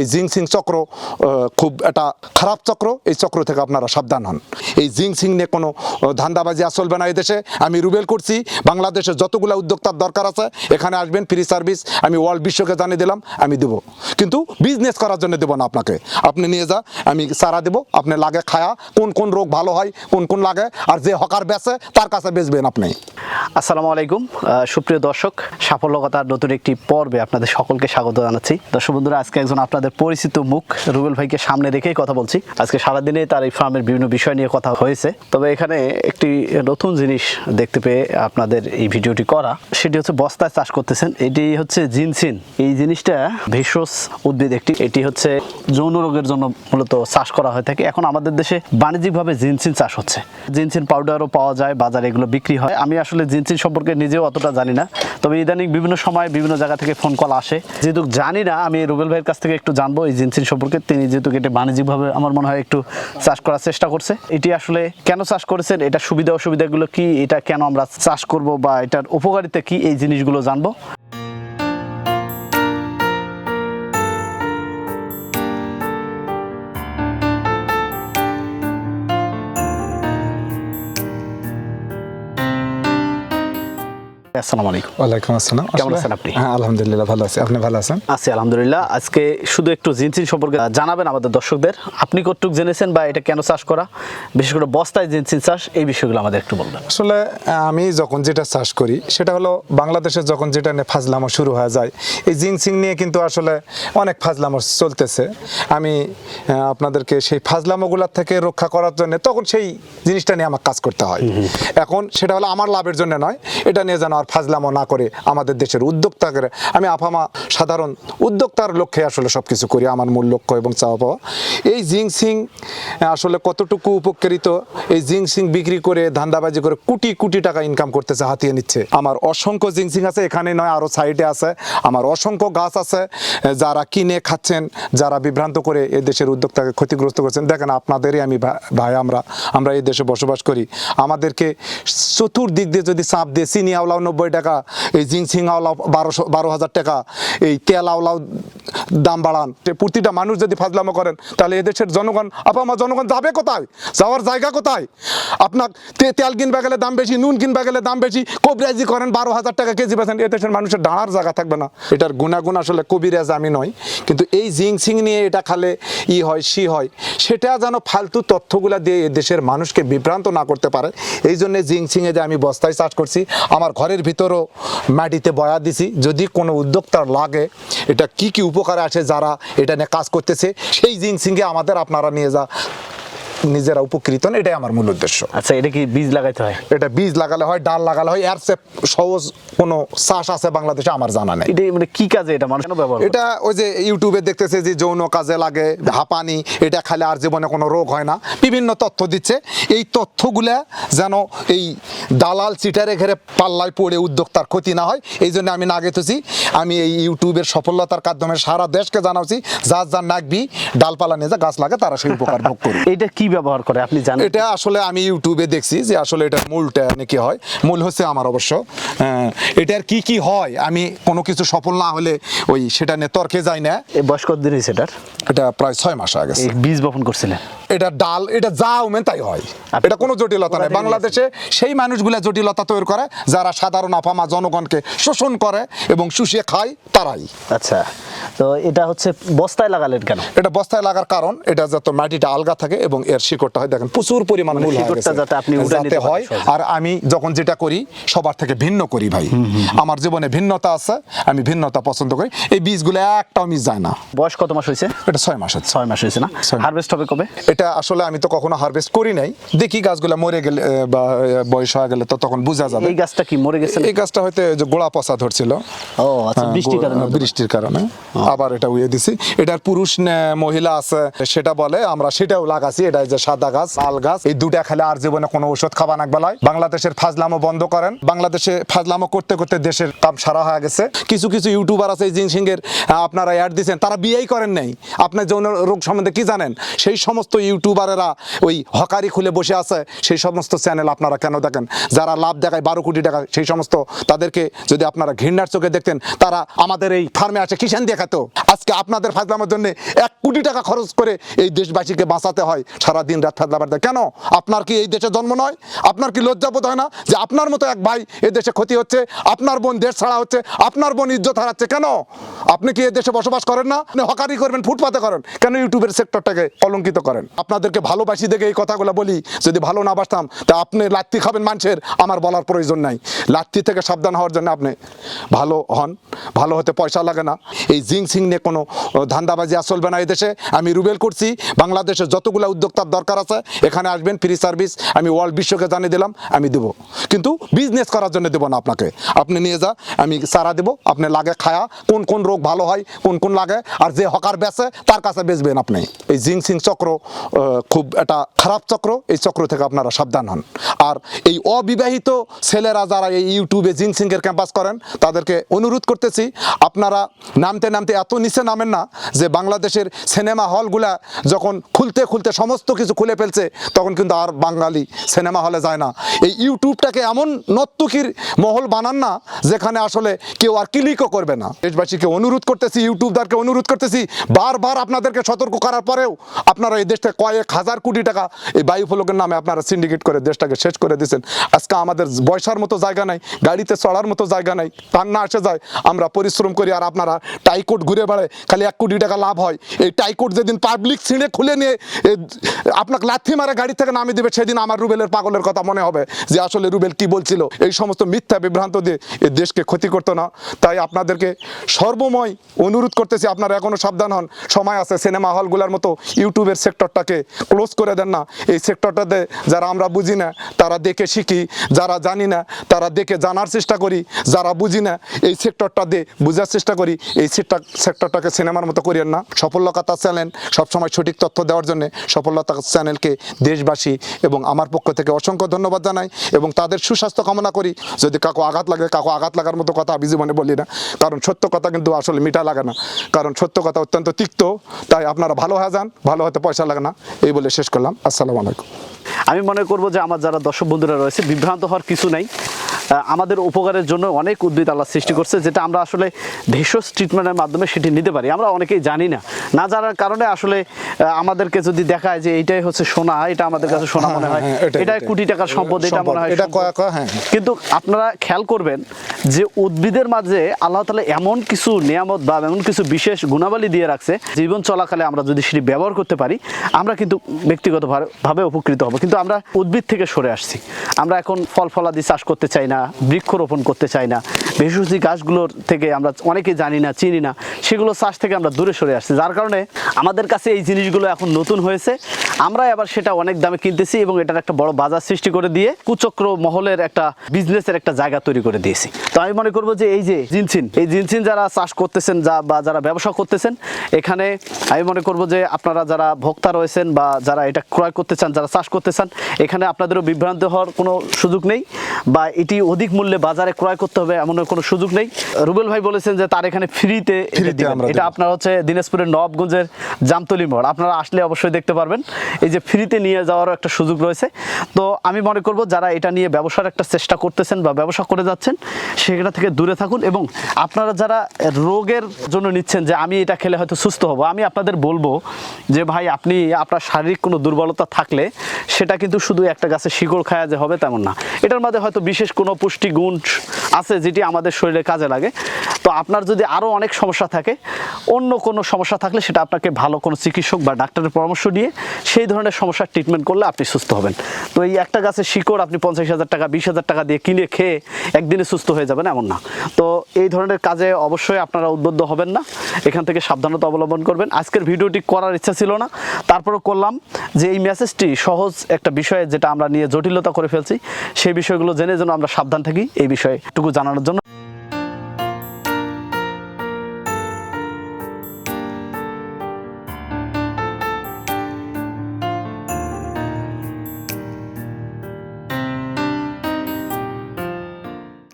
এই জিংসিং চক্র খুব একটা খারাপ চক্র, এই চক্র থেকে আপনারা সাবধান হন। এই জিংসিং নিয়ে কোনো ধান্দাবাজি আর চলবে না দেশে। আমি রুবেল করছি, বাংলাদেশের যতগুলো উদ্যোক্তার দরকার আছে, এখানে আসবেন, ফ্রি সার্ভিস, আমি ওয়ার্ল্ড বিশ্বকে জানিয়ে দিলাম, আমি দেবো। কিন্তু বিজনেস করার জন্য দেবো না আপনাকে। আপনি নিয়ে যা, আমি সারা দেবো, আপনি লাগে খায়া, কোন কোন রোগ ভালো হয়, কোন কোন লাগে, আর যে হকার বেচে, তার কাছে বেচবেন আপনি। আসসালামু আলাইকুম। সুপ্রিয় দর্শক, সাফল্যকতার নতুন একটি পর্বে আপনাদের সকলকে স্বাগত জানাচ্ছি। দর্শক বন্ধুরা, আজকে একজন আপনাদের পরিচিত মুখ রুবেল ভাইকে সামনে রেখেই কথা বলছি। আজকে সারাদিনে তার এই ফার্মের বিভিন্ন বিষয় নিয়ে কথা হয়েছে। তবে এখানে একটি নতুন জিনিস দেখতে পেয়ে আপনাদের এই ভিডিওটি করা, সেটি হচ্ছে বস্তায় চাষ করতেছেন। এটি হচ্ছে জিনসিন। এই জিনিসটা ভেষজ উদ্ভিদ একটি। এটি হচ্ছে যৌন রোগের জন্য মূলত চাষ করা হয়ে থাকে। এখন আমাদের দেশে বাণিজ্যিকভাবে জিনসিন চাষ হচ্ছে। জিনসিন পাউডারও পাওয়া যায়, বাজারে এগুলো বিক্রি হয়। আমি আসলে জিনসিন সম্পর্কে নিজেও অতটা জানি না। তবে ইদানিং বিভিন্ন সময় বিভিন্ন জায়গা থেকে ফোন কল আসে। যেহেতু জানি না, আমি রুবেল ভাইয়ের কাছ থেকে একটু জানব এই জিনসিন সম্পর্কে। তিনি যেহেতু এটা বাণিজ্যিকভাবে আমার মনে হয় একটু চাষ করার চেষ্টা করছে। এটি আসলে কেন চাষ করেছেন, এটা সুবিধা অসুবিধাগুলো কি, এটা কেন আমরা চাষ করব বা এটার উপকারিতা কি, এই জিনিসগুলো জানব। আসসালামু আলাইকুম। ওয়ালাইকুম আসসালাম। কেমন আছেন আপনি? হ্যাঁ আলহামদুলিল্লাহ ভালো আছি। আপনি ভালো আছেন? আছি আলহামদুলিল্লাহ। আজকে শুধু একটু জিনসিন সম্পর্কে জানাবেন আমাদের দর্শকদের। আপনি কতটুক জেনেছেন বা এটা কেন চাষ করা? বিশেষ করে বস্তায় জিনসিন চাষ এই বিষয়গুলো আমাদের একটু বলবেন। আসলে আমি যখন যেটা চাষ করি সেটা হলো বাংলাদেশে যখন যেটা নিয়ে ফাজলামো শুরু হয়ে যায় এই জিনসিং নিয়ে কিন্তু আসলে অনেক ফাজলামো চলতেছে। আমি আপনাদেরকে সেই ফাজলামোগুলোর থেকে রক্ষা করার জন্য তখন সেই জিনিসটা নিয়ে আমার কাজ করতে হয়। এখন সেটা হলো আমার লাভের জন্য নয় এটা নিয়ে যেন আর ফাজলামো না করে আমাদের দেশের উদ্যোক্তাকে আমি আফামা সাধারণ উদ্যোক্তার লক্ষ্যে আসলে সব কিছু করি, আমার মূল লক্ষ্য এবং চাওয়া পাওয়া। এই জিং সিং আসলে কতটুকু উপকৃত? এই জিং সিং বিক্রি করে, ধান্দাবাজি করে কোটি কোটি টাকা ইনকাম করতেছে, হাতিয়ে নিচ্ছে। আমার অসংখ্য জিং সিং আছে, এখানে নয় আরও সাইডে আছে। আমার অসংখ্য গাছ আছে যারা কিনে খাচ্ছেন, যারা বিভ্রান্ত করে এ দেশের উদ্যোক্তাকে ক্ষতিগ্রস্ত করছেন। দেখেন, আপনাদেরই আমি ভাই, আমরা আমরা এই দেশে বসবাস করি। আমাদেরকে চতুর্দিক দিয়ে যদি চাপ দিয়ে, চিনি আওলাও নব্বই টাকা, এই জিংসিং আওলাও বারোশো, বারো হাজার টাকা, এই তেল আওলাও দাম বাড়ান। প্রতিটা মানুষ যদি ফাজলামো করেন, তাহলে এদেশের জনগণ, আপা আমার জনগণ যাবে কোথায়? যাওয়ার জায়গা কোথায়? আপনার তেল কিনবা গেলে দাম বেশি, নুন কিনবা গেলে দাম বেশি, কবিরাজি করেন বারো হাজার টাকা কেজি বেছেন এদেশের মানুষের দাঁড়ার জায়গা থাকবে না। এটার গুণাগুণ আসলে কবিরাজ আমি নয়। কিন্তু এই জিংসিং নিয়ে এটা খালে ই হয়, সি হয়, সেটা যেন ফালতু তথ্যগুলা দিয়ে দেশের মানুষকে বিভ্রান্ত না করতে পারে, এই জন্য জিংসিংয়ে যে আমি বস্তায় চাষ করছি, আমার ঘরের ভিতরও মাটিতে বয়া দিছি। যদি কোনো উদ্যোক্তার লাগে, এটা কি কি উপকারে আছে যারা এটা নিয়ে কাজ করতেছে, সেই জিনিস আমাদের আপনারা নিয়ে যা। নিজেরা উপকৃত হন এটাই আমার মূল উদ্দেশ্য। আচ্ছা এটা কি বীজ লাগাইতে হয়? এটা বীজ লাগালে হয় ডাল লাগালে হয় এর চেয়ে সহজ কোনো চাষ আছে বাংলাদেশে আমার জানা নেই। এটা মানে কি কাজে এটা? মানুষ ব্যবহার এটা ওই যে ইউটিউবে দেখতেছে যে যৌন কাজে লাগে হাঁপানি এটা খালে আর জীবনে কোনো রোগ হয় না। বিভিন্ন তথ্য দিচ্ছে। এই তথ্যগুলা যেন এই দালাল চিটারে ঘেরে পাল্লায় পড়ে উদ্যোক্তার ক্ষতি না হয় এই জন্য আমি না গেতেছি আমি এই ইউটিউবের সফলতার মাধ্যমে সারা দেশকে জানাচ্ছি যার যার নাকবি ডালপালা নিয়ে যা গাছ লাগে তারা সেই উপকার ভোগ করবে। এটা কি ব্যবহার করে আপনি জানেন? এটা আসলে আমি ইউটিউবে দেখছি যে আসলে এটা মূলটা নাকি হয়? মূল হচ্ছে আমার অবশ্য। এটার কি কি হয়? আমি কোনো কিছু সফল না হলে ওই সেটা নিয়ে তর্কে যাই না। এই বয়স কত দিন হয়েছে এটার? এটা প্রায় ছয় মাস আগে। বীজ বপন করছিলেন? এটা ডাল এটা যা উমেন তাই হয়। এটা কোনো জটিলতা নেই। বাংলাদেশে সেই মানুষগুলা জটিলতা তৈরি করে যারা সাধারণ আপামা জনগণকে শোষণ করে এবং শুষিয়ে খায় তারাই। আচ্ছা। তো এটা হচ্ছে বস্তায় লাগালেন কেন? এটা বস্তায় লাগার কারণ এটা যাতে মাটিটা আলগা থাকে এবং এর শিকড়টা হয় দেখেন প্রচুর পরিমাণ মূল মানে শিকড়টা যাতে আপনি যাতে হয় আর আমি যখন যেটা করি সবার থেকে ভিন্ন করি ভাই। আমার জীবনে ভিন্নতা আছে আমি ভিন্নতা পছন্দ করি। এই বীজগুলো একটাও মিস যায় না। বয়স কত মাস হয়েছে? এটা ছয় মাস হচ্ছে ছয় মাস হয়েছে না? হারভেস্ট হবে কবে? এটা আসলে আমি তো কখনো হারভেস্ট করি নাই। দেখি গাছগুলো মরে গেলে বা বয়স হয়ে গেলে তো তখন বোঝা যাবে। এই গাছটা কি মরে গেছে? এই গাছটা হয়তো গোড়া পচা ধরছিল। ও আচ্ছা হ্যাঁ, বৃষ্টির কারণে বৃষ্টির কারণে। আবার এটা উইয়ে দিছি। এটার পুরুষ মহিলা আছে, সেটা বলে, আমরা সেটাও লাগাছি এটা যে সাদা গাছ, লাল গাছ। এই দুটা খেলে আর জীবনে কোনো ওষুধ খাবা না বেলায়। বাংলাদেশের ফাজলামো বন্ধ করেন। বাংলাদেশে ফাজলামো করতে করতে দেশের কাম সারা হয়ে গেছে। কিছু কিছু ইউটিউবার আছে জিনসিং এর আপনারা অ্যাড দিচ্ছেন তারা বিয়েই করেন নাই। আপনার যৌন রোগ সম্বন্ধে কি জানেন? সেই সমস্ত ইউটিউবারেরা ওই হকারি খুলে বসে আছে, সেই সমস্ত চ্যানেল আপনারা কেন দেখেন? যারা লাভ দেখায় বারো কোটি টাকা, সেই সমস্ত তাদেরকে যদি আপনারা ঘৃণার চোখে দেখতেন, তারা আমাদের এই ফার্মে আসে কিষান দেখাতো আজকে আপনাদের ফাজলামের জন্য এক কোটি টাকা খরচ করে এই দেশবাসীকে বাঁচাতে হয় সারা দিন রাত ফাজলা বাড়তে কেন? আপনার কি এই দেশে জন্ম নয়? আপনার কি লজ্জাবোধ হয় না যে আপনার মতো এক ভাই এ দেশে ক্ষতি হচ্ছে? আপনার বোন দেশ ছাড়া হচ্ছে? আপনার বোন ইজ্জত হারাচ্ছে? কেন? আপনি কি এই দেশে বসবাস করেন না? আপনি হকারি করবেন, ফুটপাতে করেন। কেন ইউটিউবের সেক্টরটাকে কলঙ্কিত করেন? আপনাদেরকে ভালোবাসি দেখে এই কথাগুলো বলি। যদি ভালো না বাসতাম, তা আপনি লাত্তি খাবেন মানুষের, আমার বলার প্রয়োজন নাই। লাত্তি থেকে সাবধান হওয়ার জন্য আপনি ভালো হন। ভালো হতে পয়সা লাগে না। এই জিং সিং নিয়ে কোনো ধান্দাবাজি আর চলবে না এই দেশে। আমি রুবেল করছি, বাংলাদেশের যতগুলো উদ্যোক্তার দরকার আছে, এখানে আসবেন, ফ্রি সার্ভিস, আমি ওয়ার্ল্ড বিশ্বকে জানিয়ে দিলাম, আমি দেবো। কিন্তু বিজনেস করার জন্য দেবো না আপনাকে। আপনি নিয়ে যা, আমি সারা দেবো, আপনি লাগে খায়া, কোন কোন রোগ ভালো হয়, কোন কোন লাগে, আর যে হকার বেচে, তার কাছে বেচবেন আপনি। এই জিং সিং চক্র খুব একটা খারাপ চক্র, এই চক্র থেকে আপনারা সাবধান হন। আর এই অবিবাহিত ছেলেরা যারা এই ইউটিউবে জিং সিংয়ের ক্যাম্পাস করেন, তাদেরকে অনুরোধ করতেছি, আপনারা নামতে নামতে এত নিচে নামেন না যে বাংলাদেশের সিনেমা হলগুলা যখন খুলতে খুলতে সমস্ত কিছু খুলে ফেলছে, তখন কিন্তু আর বাঙালি সিনেমা হলে যায় না। এই ইউটিউবটাকে এমন নর্তকীর মহল বানান না, যেখানে আসলে কেউ আর ক্লিকও করবে না। দেশবাসীকে অনুরোধ করতেছি, ইউটিউবদারকে অনুরোধ করতেছি, বারবার আপনাদেরকে সতর্ক করার পরেও আপনারা এই দেশটা কয়েক হাজার কোটি টাকা এই বায়ুফলকের নামে আপনারা সিন্ডিকেট করে দেশটাকে শেষ করে দিয়েছেন। আজকে আমাদের বয়সার মতো জায়গা নাই, গাড়িতে চড়ার মতো জায়গা নাই কান্না আসে যায়, আমরা পরিশ্রম করি আর আপনারা টাইকোট ঘুরে বেড়ায় খালি এক কোটি টাকা লাভ হয়। এই টাইকোট যেদিন পাবলিক ছিঁড়ে খুলে নিয়ে এ, আপনাকে লাথি মারে গাড়ি থেকে নামিয়ে দেবে সেদিন আমার রুবেলের পাগলের কথা মনে হবে যে আসলে রুবেল কি বলছিল। এই সমস্ত মিথ্যা বিভ্রান্ত দিয়ে এই দেশকে ক্ষতি করতো না। তাই আপনাদেরকে সর্বময় অনুরোধ করতেছি আপনারা এখনও সাবধান হন। সময় আছে সিনেমা হলগুলোর মতো ইউটিউবের সেক্টরটাকে ক্লোজ করে দেন না। এই সেক্টরটাতে যারা আমরা বুঝি না তারা দেখে শিখি। যারা জানি না তারা দেখে জানার চেষ্টা করি। যারা বুঝি না এই সেক্টরটা দিয়ে বোঝার চেষ্টা করি। এই সেক্টর সেক্টরটাকে সিনেমার মতো করিয়েন না। সফলতা চ্যানেল সবসময় সঠিক তথ্য দেওয়ার জন্য সফলতা চ্যানেলকে দেশবাসী এবং আমার পক্ষ থেকে অসংখ্য ধন্যবাদ জানাই এবং তাদের সুস্বাস্থ্য কামনা করি। যদি কাকু আঘাত লাগে, কাকু আঘাত লাগার মতো কথা আমি জীবনে বলি না। কারণ সত্য কথা কিন্তু আসলে মিঠা লাগে না। কারণ সত্য কথা অত্যন্ত তিক্ত, তাই আপনারা ভালো হয়ে যান, ভালো হতে পয়সা লাগে না। এই বলে শেষ করলাম। আসসালামু আলাইকুম। আমি মনে করব যে আমার যারা দর্শক বন্ধুরা রয়েছে, বিভ্রান্ত হওয়ার কিছু নাই। আমাদের উপকারের জন্য অনেক উদ্ভিদ আল্লাহ সৃষ্টি করছে যেটা আমরা আসলে ভেষজ ট্রিটমেন্টের মাধ্যমে সেটি নিতে পারি। আমরা অনেকেই জানি না। না জানার কারণে আসলে আমাদেরকে যদি দেখায় যে এইটাই হচ্ছে সোনা এটা আমাদের কাছে সোনা মনে হয় হ্যাঁ, এটাই, এটা কোটি টাকার সম্পদ এটা মনে হয় হ্যাঁ। কিন্তু আপনারা খেয়াল করবেন যে উদ্ভিদের মাঝে আল্লাহ তালা এমন কিছু নিয়ামত বা এমন কিছু বিশেষ গুণাবলী দিয়ে রাখছে জীবন চলাকালে আমরা যদি সেটি ব্যবহার করতে পারি আমরা কিন্তু ব্যক্তিগতভাবে ভাবে উপকৃত হব। কিন্তু আমরা উদ্ভিদ থেকে সরে আসছি। আমরা এখন ফল ফলাদি চাষ করতে চাই না বৃক্ষরোপণ করতে চাই না। ভেষজী গাছগুলোর থেকে আমরা অনেকে জানি না, চিনি না, সেগুলো চাষ থেকে আমরা দূরে সরে আসছি। যার কারণে আমাদের কাছে এই জিনিসগুলো এখন নতুন হয়েছে। আমরা আবার সেটা অনেক দামে কিনতেছি এবং এটার একটা বড় বাজার সৃষ্টি করে দিয়ে কুচক্র মহলের একটা বিজনেসের একটা জায়গা তৈরি করে দিয়েছি। তো আমি মনে করব যে এই যে জিনসিন, এই জিনসিন যারা চাষ করতেছেন যা বা যারা ব্যবসা করতেছেন, এখানে আমি মনে করব যে আপনারা যারা ভোক্তা রয়েছেন বা যারা এটা ক্রয় করতে চান, যারা চাষ করতে চান, এখানে আপনাদেরও বিভ্রান্ত হওয়ার কোনো সুযোগ নেই বা এটি অধিক মূল্যে বাজারে ক্রয় করতে হবে এমন কোনো সুযোগ নেই। রুবেল ভাই বলেছেন যে তার এখানে ফ্রিতে এটা আপনার হচ্ছে দিনাজপুরের নবাবগঞ্জের জামতলি মোড়। আপনারা আসলে অবশ্যই দেখতে পারবেন। এই যে ফ্রিতে নিয়ে যাওয়ারও একটা সুযোগ রয়েছে। তো আমি মনে করব যারা এটা নিয়ে ব্যবসার একটা চেষ্টা করতেছেন বা ব্যবসা করে যাচ্ছেন সেটা থেকে দূরে থাকুন এবং আপনারা যারা রোগের জন্য নিচ্ছেন যে আমি এটা খেলে হয়তো সুস্থ হব আমি আপনাদের বলব যে ভাই আপনি আপনার শারীরিক কোনো দুর্বলতা থাকলে সেটা কিন্তু শুধু একটা গাছে শিকড় খায়া যে হবে তেমন না। এটার মধ্যে হয়তো বিশেষ কোনো পুষ্টি গুণ আছে যেটি আমাদের শরীরে কাজে লাগে। আপনার যদি আরও অনেক সমস্যা থাকে, অন্য কোনো সমস্যা থাকলে সেটা আপনাকে ভালো কোনো চিকিৎসক বা ডাক্তারের পরামর্শ দিয়ে সেই ধরনের সমস্যার ট্রিটমেন্ট করলে আপনি সুস্থ হবেন। তো এই একটা গাছের শিকড় আপনি পঞ্চাশ হাজার টাকা, বিশ হাজার টাকা দিয়ে কিনে খেয়ে একদিনে সুস্থ হয়ে যাবেন এমন না। তো এই ধরনের কাজে অবশ্যই আপনারা উদ্বুদ্ধ হবেন না। এখান থেকে সাবধানতা অবলম্বন করবেন। আজকের ভিডিওটি করার ইচ্ছা ছিল না। তারপরে করলাম যে এই মেসেজটি সহজ একটা বিষয়ে যেটা আমরা নিয়ে জটিলতা করে ফেলছি। সেই বিষয়গুলো জেনে যেন আমরা সাবধান থাকি। এই বিষয়ে টুকু জানানোর জন্য